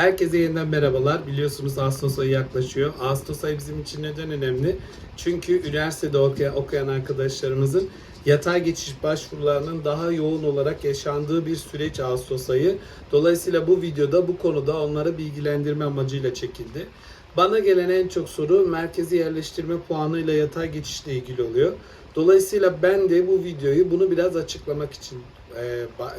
Herkese yeniden merhabalar. Biliyorsunuz Ağustos ayı yaklaşıyor. Ağustos ayı bizim için neden önemli? Çünkü üniversitede okuyan, arkadaşlarımızın yatay geçiş başvurularının daha yoğun olarak yaşandığı bir süreç Ağustos ayı. Dolayısıyla bu videoda bu konuda onları bilgilendirme amacıyla çekildi. Bana gelen en çok soru merkezi yerleştirme puanıyla yatay geçişle ilgili oluyor. Dolayısıyla ben de bu videoyu bunu biraz açıklamak için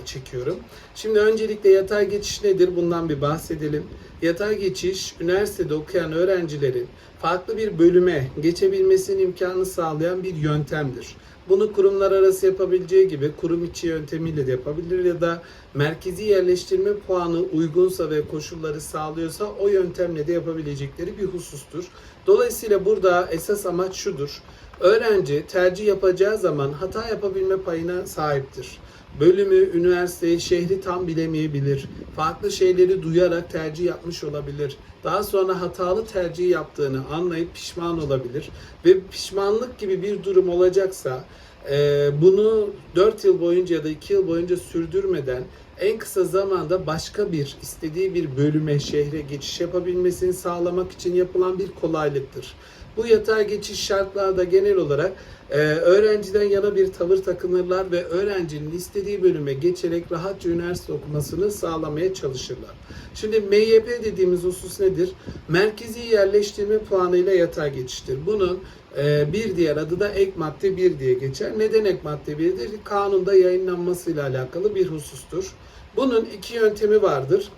çekiyorum. Şimdi öncelikle yatay geçiş nedir? Bundan bir bahsedelim. Yatay geçiş, üniversitede okuyan öğrencilerin farklı bir bölüme geçebilmesinin imkanını sağlayan bir yöntemdir. Bunu kurumlar arası yapabileceği gibi kurum içi yöntemiyle de yapabilir ya da merkezi yerleştirme puanı uygunsa ve koşulları sağlıyorsa o yöntemle de yapabilecekleri bir husustur. Dolayısıyla burada esas amaç şudur. Öğrenci tercih yapacağı zaman hata yapabilme payına sahiptir. Bölümü, üniversiteyi, şehri tam bilemeyebilir. Farklı şeyleri duyarak tercih yapmış olabilir. Daha sonra hatalı tercih yaptığını anlayıp pişman olabilir. Ve pişmanlık gibi bir durum olacaksa e, bunu 4 yıl boyunca ya da 2 yıl boyunca sürdürmeden en kısa zamanda başka bir istediği bir bölüme, şehre geçiş yapabilmesini sağlamak için yapılan bir kolaylıktır. Bu yatay geçiş şartlarda genel olarak e, öğrenciden yana bir tavır takınırlar ve öğrencinin istediği bölüme geçerek rahatça üniversite okumasını sağlamaya çalışırlar. Şimdi MYP dediğimiz husus nedir? Merkezi yerleştirme puanıyla yatay geçiştir. Bunun e, bir diğer adı da ek madde 1 diye geçer. Neden ek madde 1'dir? Kanunda yayınlanmasıyla alakalı bir husustur. Bunun iki yöntemi vardır.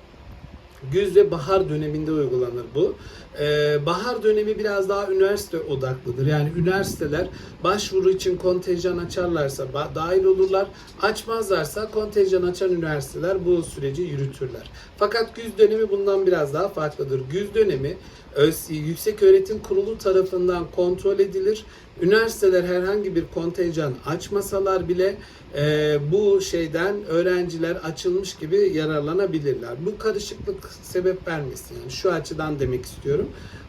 Güz ve bahar döneminde uygulanır bu. Ee, bahar dönemi biraz daha üniversite odaklıdır. Yani üniversiteler başvuru için kontenjan açarlarsa dahil olurlar. Açmazlarsa kontenjan açan üniversiteler bu süreci yürütürler. Fakat güz dönemi bundan biraz daha farklıdır. Güz dönemi Yüksek Öğretim Kurulu tarafından kontrol edilir. Üniversiteler herhangi bir kontenjan açmasalar bile e, bu şeyden öğrenciler açılmış gibi yararlanabilirler. Bu karışıklık sebep vermesin. Yani şu açıdan demek istiyorum.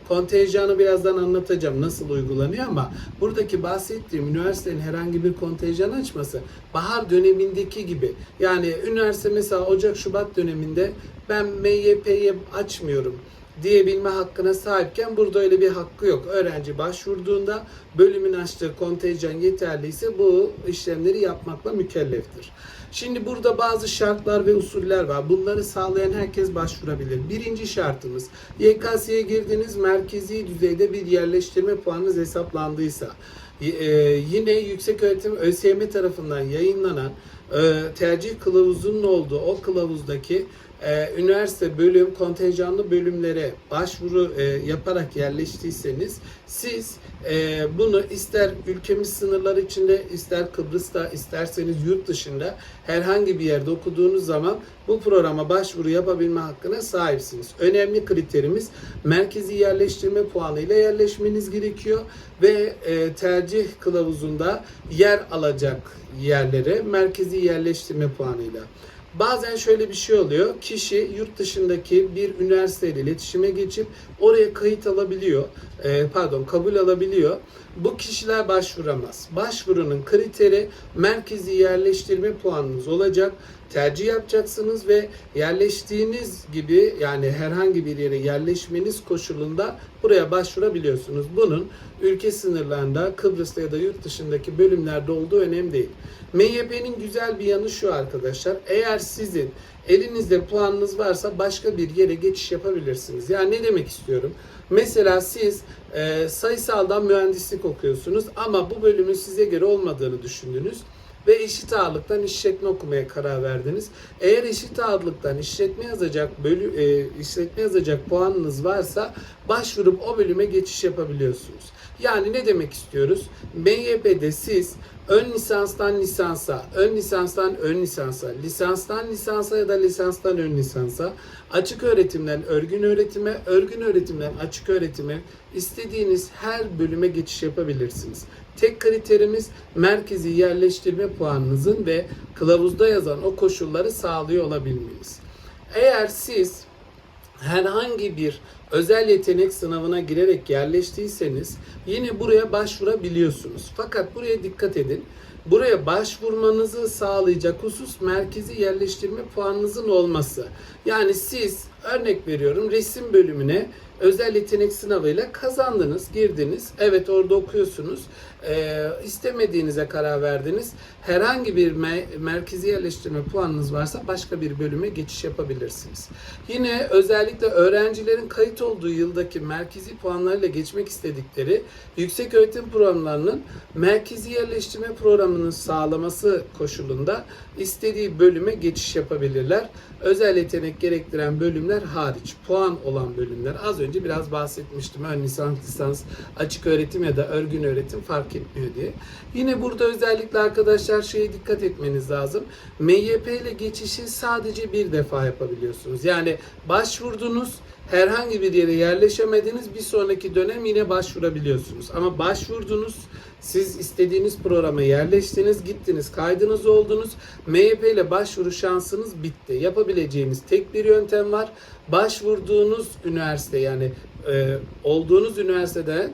Kontenjanı birazdan anlatacağım nasıl uygulanıyor ama buradaki bahsettiğim üniversitenin herhangi bir kontenjan açması bahar dönemindeki gibi. Yani üniversite mesela Ocak Şubat döneminde ben MYP'yi açmıyorum diyebilme hakkına sahipken burada öyle bir hakkı yok. Öğrenci başvurduğunda bölümün açtığı kontenjan yeterliyse bu işlemleri yapmakla mükelleftir. Şimdi burada bazı şartlar ve usuller var. Bunları sağlayan herkes başvurabilir. Birinci şartımız YKS'ye girdiniz merkezi düzeyde bir yerleştirme puanınız hesaplandıysa e, yine yüksek öğretim ÖSYM tarafından yayınlanan e, tercih kılavuzunun olduğu o kılavuzdaki e, üniversite bölüm kontenjanlı bölümlere başvuru e, yaparak yerleştiyseniz siz e, bunu ister ülkemiz sınırları içinde ister Kıbrıs'ta isterseniz yurt dışında herhangi bir yerde okuduğunuz zaman bu programa başvuru yapabilme hakkına sahipsiniz. Önemli kriterimiz merkezi yerleştirme puanıyla yerleşmeniz gerekiyor ve e, tercih kılavuzunda yer alacak yerlere merkezi yerleştirme puanıyla. Bazen şöyle bir şey oluyor. Kişi yurt dışındaki bir üniversiteyle iletişime geçip oraya kayıt alabiliyor. Ee, pardon kabul alabiliyor. Bu kişiler başvuramaz. Başvurunun kriteri merkezi yerleştirme puanınız olacak. Tercih yapacaksınız ve yerleştiğiniz gibi yani herhangi bir yere yerleşmeniz koşulunda buraya başvurabiliyorsunuz. Bunun ülke sınırlarında Kıbrıs'ta ya da yurt dışındaki bölümlerde olduğu önemli değil. MYP'nin güzel bir yanı şu arkadaşlar. Eğer sizin elinizde puanınız varsa başka bir yere geçiş yapabilirsiniz. Yani ne demek istiyorum? Mesela siz e, sayısaldan mühendislik okuyorsunuz ama bu bölümün size göre olmadığını düşündünüz ve eşit ağırlıktan işletme okumaya karar verdiniz. Eğer eşit ağırlıktan işletme yazacak bölü e, işletme yazacak puanınız varsa başvurup o bölüme geçiş yapabiliyorsunuz. Yani ne demek istiyoruz? MYP'de siz ön lisanstan lisansa, ön lisanstan ön lisansa, lisanstan lisansa ya da lisanstan ön lisansa, açık öğretimden örgün öğretime, örgün öğretimden açık öğretime istediğiniz her bölüme geçiş yapabilirsiniz. Tek kriterimiz merkezi yerleştirme puanınızın ve kılavuzda yazan o koşulları sağlıyor olabilmeniz. Eğer siz herhangi bir özel yetenek sınavına girerek yerleştiyseniz yine buraya başvurabiliyorsunuz. Fakat buraya dikkat edin. Buraya başvurmanızı sağlayacak husus merkezi yerleştirme puanınızın olması. Yani siz Örnek veriyorum resim bölümüne özel yetenek sınavıyla kazandınız, girdiniz. Evet orada okuyorsunuz. Ee, istemediğinize karar verdiniz. Herhangi bir me- merkezi yerleştirme puanınız varsa başka bir bölüme geçiş yapabilirsiniz. Yine özellikle öğrencilerin kayıt olduğu yıldaki merkezi puanlarıyla geçmek istedikleri yüksek öğretim programlarının merkezi yerleştirme programının sağlaması koşulunda istediği bölüme geçiş yapabilirler. Özel yetenek gerektiren bölümler hariç puan olan bölümler az önce biraz bahsetmiştim. Ön lisans, lisans, açık öğretim ya da örgün öğretim fark etmiyor diye. Yine burada özellikle arkadaşlar şeye dikkat etmeniz lazım. MYP ile geçişi sadece bir defa yapabiliyorsunuz. Yani başvurdunuz herhangi bir yere yerleşemediniz bir sonraki dönem yine başvurabiliyorsunuz. Ama başvurdunuz siz istediğiniz programa yerleştiniz, gittiniz, kaydınız oldunuz. MYP ile başvuru şansınız bitti. Yapabileceğiniz tek bir yöntem var. Başvurduğunuz üniversite yani e, olduğunuz üniversiteden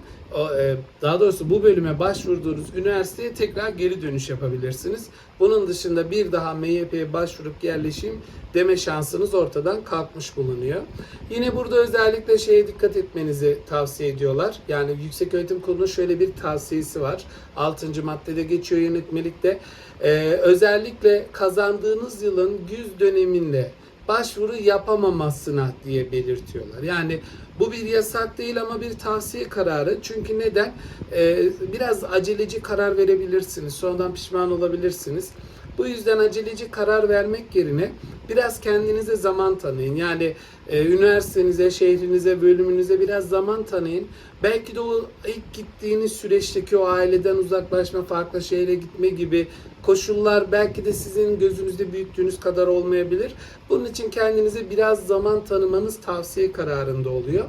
daha doğrusu bu bölüme başvurduğunuz üniversiteye tekrar geri dönüş yapabilirsiniz. Bunun dışında bir daha MYP'ye başvurup yerleşeyim deme şansınız ortadan kalkmış bulunuyor. Yine burada özellikle şeye dikkat etmenizi tavsiye ediyorlar. Yani Yüksek Öğretim Kurulu'nun şöyle bir tavsiyesi var. 6. maddede geçiyor yönetmelikte. Ee, özellikle kazandığınız yılın güz döneminde başvuru yapamamasına diye belirtiyorlar. Yani bu bir yasak değil ama bir tavsiye kararı. Çünkü neden? Ee, biraz aceleci karar verebilirsiniz. Sonradan pişman olabilirsiniz. Bu yüzden aceleci karar vermek yerine biraz kendinize zaman tanıyın. Yani e, üniversitenize, şehrinize, bölümünüze biraz zaman tanıyın. Belki de o ilk gittiğiniz süreçteki o aileden uzaklaşma, farklı şehre gitme gibi koşullar belki de sizin gözünüzde büyüttüğünüz kadar olmayabilir. Bunun için kendinize biraz zaman tanımanız tavsiye kararında oluyor.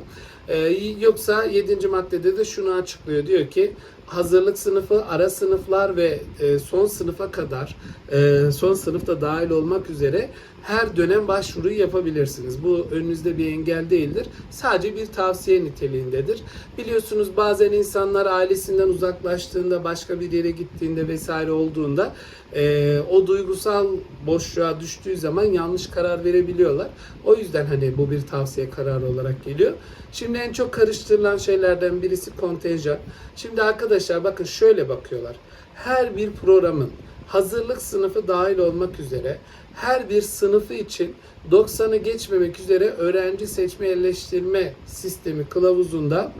Ee, yoksa 7. maddede de şunu açıklıyor. Diyor ki hazırlık sınıfı, ara sınıflar ve e, son sınıfa kadar e, son sınıfta dahil olmak üzere her dönem başvuruyu yapabilirsiniz. Bu önünüzde bir engel değildir. Sadece bir tavsiye niteliğindedir. Biliyorsunuz bazen insanlar ailesinden uzaklaştığında, başka bir yere gittiğinde vesaire olduğunda e, o duygusal boşluğa düştüğü zaman yanlış karar verebiliyorlar. O yüzden hani bu bir tavsiye kararı olarak geliyor. Şimdi en çok karıştırılan şeylerden birisi kontenjan. Şimdi arkadaşlar bakın şöyle bakıyorlar. Her bir programın hazırlık sınıfı dahil olmak üzere her bir sınıfı için 90'ı geçmemek üzere öğrenci seçme yerleştirme sistemi kılavuzunda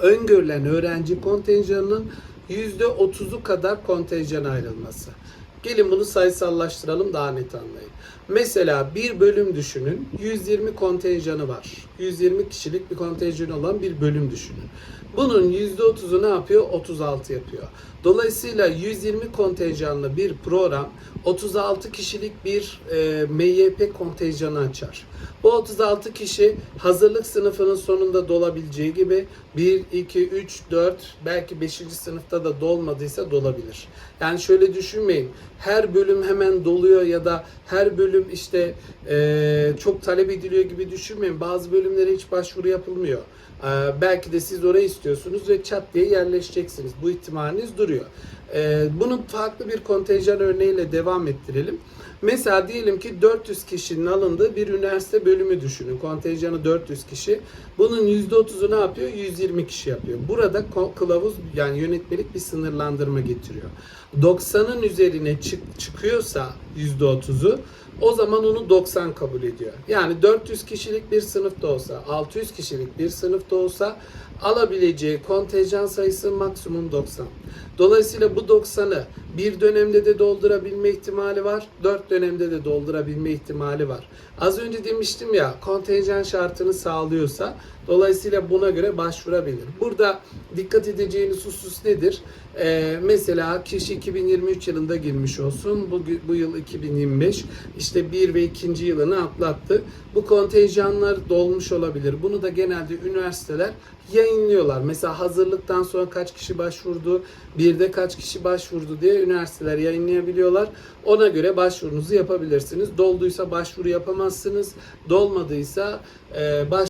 öngörülen öğrenci kontenjanının %30'u kadar kontenjan ayrılması. Gelin bunu sayısallaştıralım daha net anlayın. Mesela bir bölüm düşünün. 120 kontenjanı var. 120 kişilik bir kontenjanı olan bir bölüm düşünün. Bunun %30'u ne yapıyor? 36 yapıyor. Dolayısıyla 120 kontenjanlı bir program 36 kişilik bir e, MYP kontenjanı açar. Bu 36 kişi hazırlık sınıfının sonunda dolabileceği gibi 1, 2, 3, 4 belki 5. sınıfta da dolmadıysa dolabilir. Yani şöyle düşünmeyin. Her bölüm hemen doluyor ya da her bölüm işte e, çok talep ediliyor gibi düşünmeyin. Bazı bölümlere hiç başvuru yapılmıyor. E, belki de siz orayı istiyorsunuz ve çat diye yerleşeceksiniz. Bu ihtimaliniz duruyor. E, bunu farklı bir kontenjan örneğiyle devam ettirelim. Mesela diyelim ki 400 kişinin alındığı bir üniversite bölümü düşünün. Kontenjanı 400 kişi. Bunun %30'u ne yapıyor? 120 kişi yapıyor. Burada kılavuz yani yönetmelik bir sınırlandırma getiriyor. 90'ın üzerine çık- çıkıyorsa %30'u o zaman onu 90 kabul ediyor. Yani 400 kişilik bir sınıfta olsa, 600 kişilik bir sınıfta olsa alabileceği kontenjan sayısı maksimum 90. Dolayısıyla bu 90'ı bir dönemde de doldurabilme ihtimali var, 4 dönemde de doldurabilme ihtimali var. Az önce demiştim ya kontenjan şartını sağlıyorsa dolayısıyla buna göre başvurabilir. Burada dikkat edeceğiniz husus nedir? Ee, mesela kişi 2023 yılında girmiş olsun, bu, bu yıl 2025, işte bir ve ikinci yılını atlattı. Bu kontenjanlar dolmuş olabilir. Bunu da genelde üniversiteler yayınlıyorlar. Mesela hazırlıktan sonra kaç kişi başvurdu, bir de kaç kişi başvurdu diye üniversiteler yayınlayabiliyorlar. Ona göre başvurunuzu yapabilirsiniz. Dolduysa başvuru yapamazsınız. Dolmadıysa e, baş